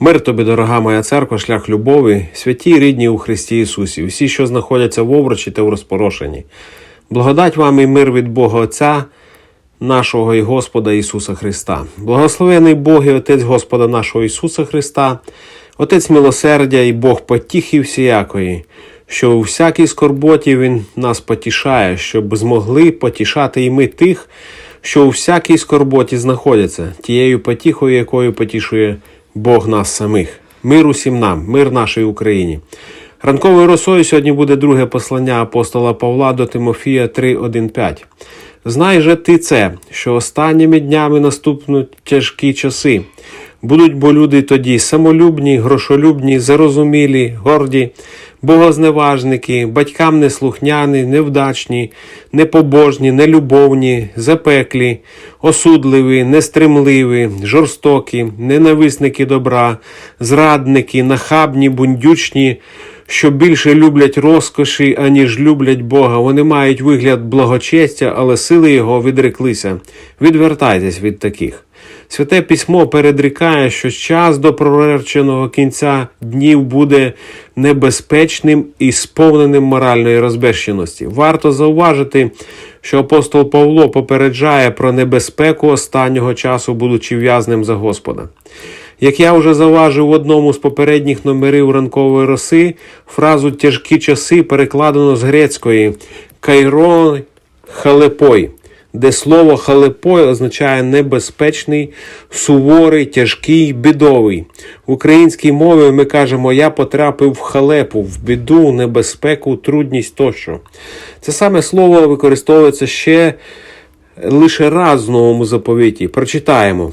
Мир тобі, дорога моя церква, шлях любові, святі й рідні у Христі Ісусі, всі, що знаходяться в оврочі та в розпорошенні. Благодать вам і мир від Бога Отця, нашого і Господа Ісуса Христа. Благословений Бог і Отець Господа нашого Ісуса Христа, Отець милосердя і Бог потіхи всіякої, що у всякій скорботі Він нас потішає, щоб змогли потішати і ми тих, що у всякій скорботі знаходяться, тією потіхою, якою потішує Бог нас самих. Мир усім нам, мир нашій Україні. Ранковою росою сьогодні буде друге послання апостола Павла до Тимофія 3.1.5. Знай же ти це, що останніми днями наступнуть тяжкі часи. Будуть бо люди тоді самолюбні, грошолюбні, зарозумілі, горді, богозневажники, батькам неслухняні, невдачні, непобожні, нелюбовні, запеклі, осудливі, нестримливі, жорстокі, ненависники добра, зрадники, нахабні, бундючні, що більше люблять розкоші, аніж люблять Бога. Вони мають вигляд благочестя, але сили його відреклися. Відвертайтесь від таких. Святе письмо передрікає, що час до прореченого кінця днів буде небезпечним і сповненим моральної розбещеності. Варто зауважити, що апостол Павло попереджає про небезпеку останнього часу, будучи в'язнем за Господа. Як я вже заважив в одному з попередніх номерів ранкової роси, фразу тяжкі часи перекладено з грецької кайрон халепой, де слово халепой означає небезпечний, суворий, тяжкий, бідовий. В українській мові ми кажемо Я потрапив в халепу, в біду, небезпеку, трудність тощо. Це саме слово використовується ще лише раз в новому заповіті. Прочитаємо.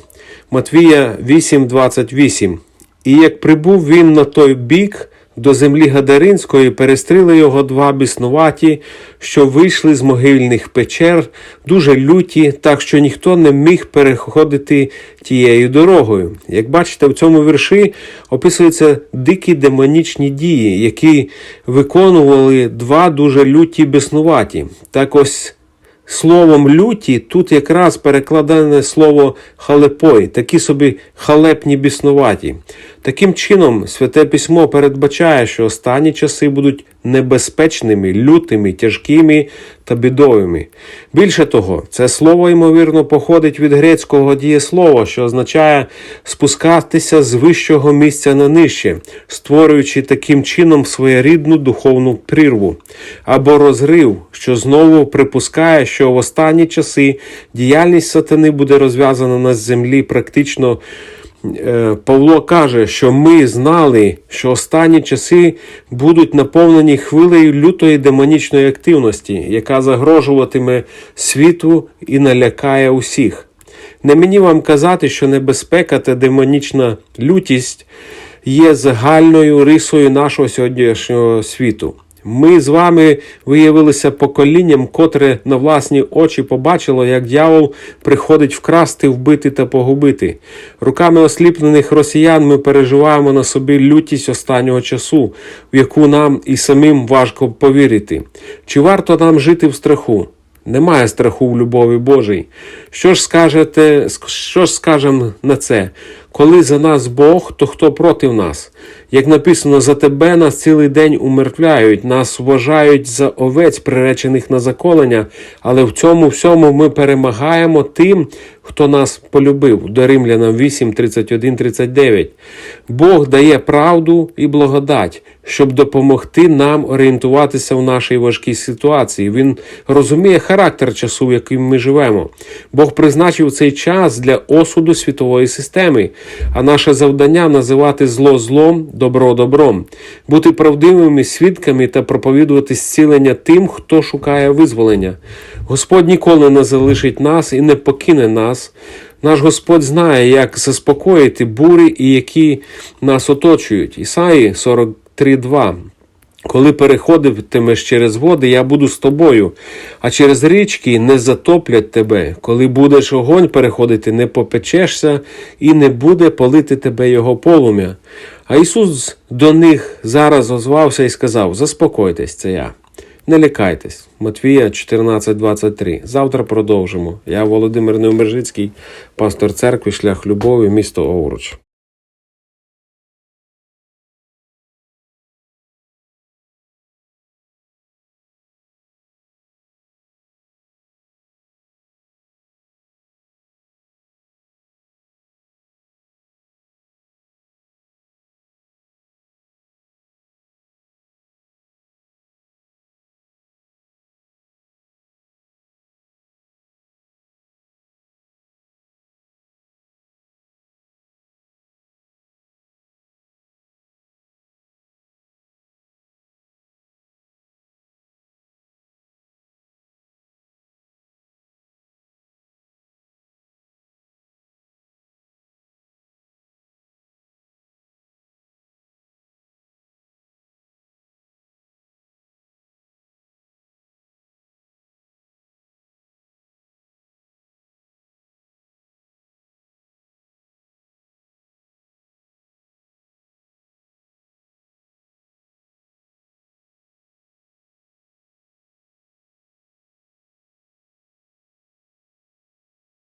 Матвія 8:28. І як прибув він на той бік до землі Гадаринської, перестріли його два біснуваті, що вийшли з могильних печер, дуже люті, так що ніхто не міг переходити тією дорогою. Як бачите, в цьому вірші описуються дикі демонічні дії, які виконували два дуже люті біснуваті. Так ось Словом люті тут якраз перекладене слово халепой, такі собі халепні біснуваті. Таким чином, святе письмо передбачає, що останні часи будуть небезпечними, лютими, тяжкими та бідовими. Більше того, це слово, ймовірно, походить від грецького дієслова, що означає спускатися з вищого місця на нижче, створюючи таким чином своєрідну духовну прірву або розрив, що знову припускає, що в останні часи діяльність сатани буде розв'язана на землі практично. Е, Павло каже, що ми знали, що останні часи будуть наповнені хвилею лютої демонічної активності, яка загрожуватиме світу і налякає усіх. Не мені вам казати, що небезпека та демонічна лютість є загальною рисою нашого сьогоднішнього світу. Ми з вами виявилися поколінням, котре на власні очі побачило, як дьявол приходить вкрасти, вбити та погубити. Руками осліплених росіян ми переживаємо на собі лютість останнього часу, в яку нам і самим важко повірити. Чи варто нам жити в страху? Немає страху в любові Божій. Що ж скажете, що ж скажемо на це? Коли за нас Бог, то хто проти нас? Як написано, за тебе нас цілий день умертвляють, нас вважають за овець, приречених на заколення, але в цьому всьому ми перемагаємо тим, хто нас полюбив. До Римлянам 8, 31, 39. Бог дає правду і благодать, щоб допомогти нам орієнтуватися в нашій важкій ситуації. Він розуміє характер часу, в яким ми живемо. Бог призначив цей час для осуду світової системи, а наше завдання називати зло злом, добро добром, бути правдивими свідками та проповідувати зцілення тим, хто шукає визволення. Господь ніколи не залишить нас і не покине нас. Наш Господь знає, як заспокоїти бурі, і які нас оточують. Ісаї 43.2 коли переходитимеш через води, я буду з тобою, а через річки не затоплять тебе. Коли будеш огонь переходити, не попечешся і не буде палити тебе його полум'я. А Ісус до них зараз озвався і сказав: Заспокойтесь, це я. Не лякайтесь. Матвія 14.23. Завтра продовжимо. Я Володимир Неумержицький, пастор церкви, шлях любові, місто Овруч.